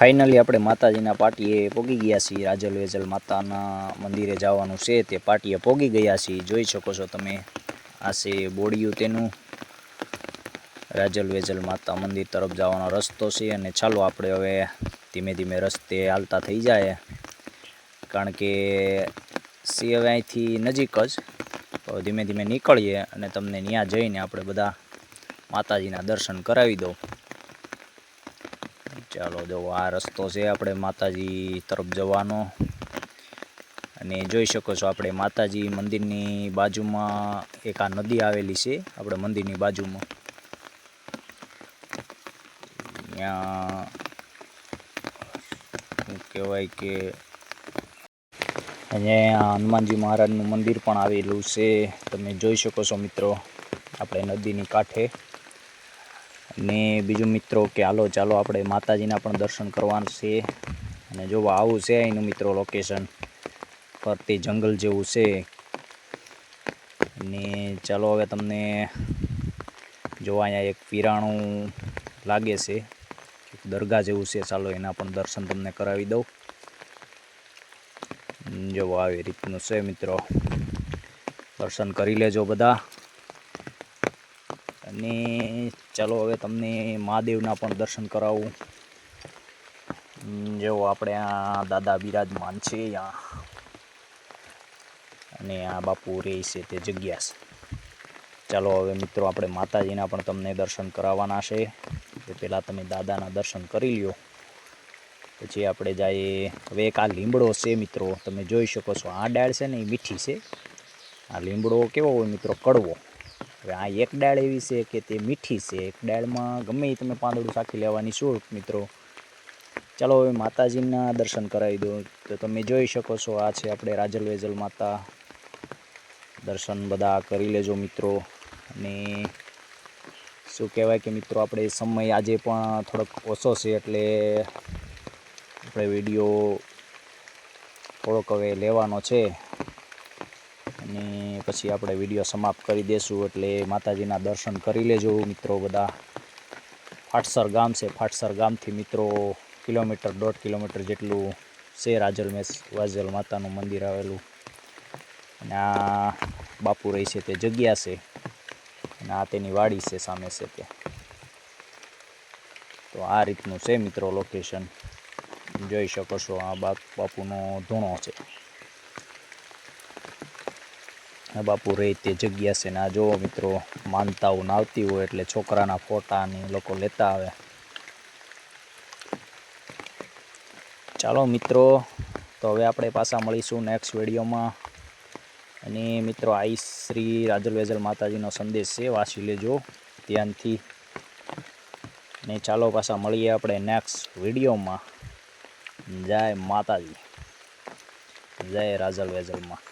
Finally આપણે માતાજીના પાટીએ પોગી ગયા છીએ, રાજલ વેજલ માતાના મંદિરે જવાનું છે તે પાટીએ પોગી ગયા છીએ. જોઈ શકો છો તમે આ છે બોડિયું તેનું. રાજલ વેજલ માતા મંદિર તરફ જવાનો રસ્તો છે અને ચાલો આપણે હવે ધીમે ધીમે રસ્તે હાલતા થઈ જાય. કારણ કે સી હવે અહીંથી નજીક જ. ધીમે ધીમે નીકળીએ અને તમને ત્યાં જઈને આપણે બધા માતાજીના દર્શન કરાવી દઉં. ચાલો જો આ રસ્તો છે આપણે માતાજી તરફ જવાનો. અને જોઈ શકો છો આપણે માતાજી મંદિરની બાજુમાં એક આ નદી આવેલી છે, આપણે મંદિરની બાજુમાં. શું કહેવાય કે અહીંયા હનુમાનજી મહારાજનું મંદિર પણ આવેલું છે, તમે જોઈ શકો છો મિત્રો. આપણે નદીની કાંઠે અને બીજું મિત્રો કે હાલો, ચાલો આપણે માતાજીના પણ દર્શન કરવાના છે. અને જો આવું છે અહીંનું મિત્રો લોકેશન ફરતી જંગલ જેવું છે. અને ચાલો હવે તમને જો અહીંયા એક પીરાણું લાગે છે દરગાહ જેવું છે, ચાલો એના પણ દર્શન તમને કરાવી દઉં. જો આવી રીતનું છે મિત્રો. દર્શન કરી લેજો બધા. અને ચાલો હવે તમને મહાદેવના પણ દર્શન કરાવું. જો આપણે આ દાદા બિરાજમાન છે અહીંયા અને આ બાપુ રહે છે તે જગ્યા છે. ચાલો હવે મિત્રો આપણે માતાજીના પણ તમને દર્શન કરાવવાના છે. તો પહેલાં તમે દાદાના દર્શન કરી લ્યો. પછી આપણે જઈએ. હવે એક આ લીમડો છે મિત્રો, તમે જોઈ શકો છો. આ ડાળ છે ને એ મીઠી છે. આ લીમડો કેવો હોય મિત્રો? કડવો. હવે આ એક ડાળ એવી છે કે તે મીઠી છે. એક ડાળમાં ગમે એ તમે પાંદડું શાખી લેવાની શું મિત્રો. ચાલો હવે માતાજીના દર્શન કરાવી દો. તો તમે જોઈ શકો છો, આ છે આપણે રાજલ વેજલ માતા. દર્શન બધા કરી લેજો, મિત્રો. અને શું કહેવાય કે, મિત્રો, આપણે સમય આજે પણ થોડોક ઓછો છે એટલે આપણે વીડિયો થોડોક હવે લેવાનો છે. અને પછી આપણે વીડિયો સમાપ્ત કરી દેશું એટલે માતાજીના દર્શન કરી લેજો મિત્રો બધા. ફાટસર ગામ છે, ફાટસર ગામથી મિત્રો કિલોમીટર દોઢ કિલોમીટર જેટલું છે રાજલમેશ વાજલ માતાનું મંદિર આવેલું. અને આ બાપુ રહી છે તે જગ્યા છે. અને આ તેની વાડી છે સામે છે તે. તો આ રીતનું છે મિત્રો લોકેશન જોઈ શકો છો આ બાપ બાપુનો ધૂણો છે. બાપુ રહે તે જગ્યા છે ને આ જુઓ મિત્રો, માનતાઓ આવતી હોય એટલે છોકરાના ફોટા ને લોકો લેતા આવે. ચાલો મિત્રો, તો હવે આપણે પાછા મળીશું નેક્સ્ટ વિડીયોમાં. અને મિત્રો, આઈ શ્રી રાજલ વેજલ માતાજીનો સંદેશ છે, વાંચી લેજો ધ્યાનથી. ને ચાલો પાછા મળીએ આપણે નેક્સ્ટ વિડીયોમાં. જય માતાજી. જય રાજલ વેજલમાં.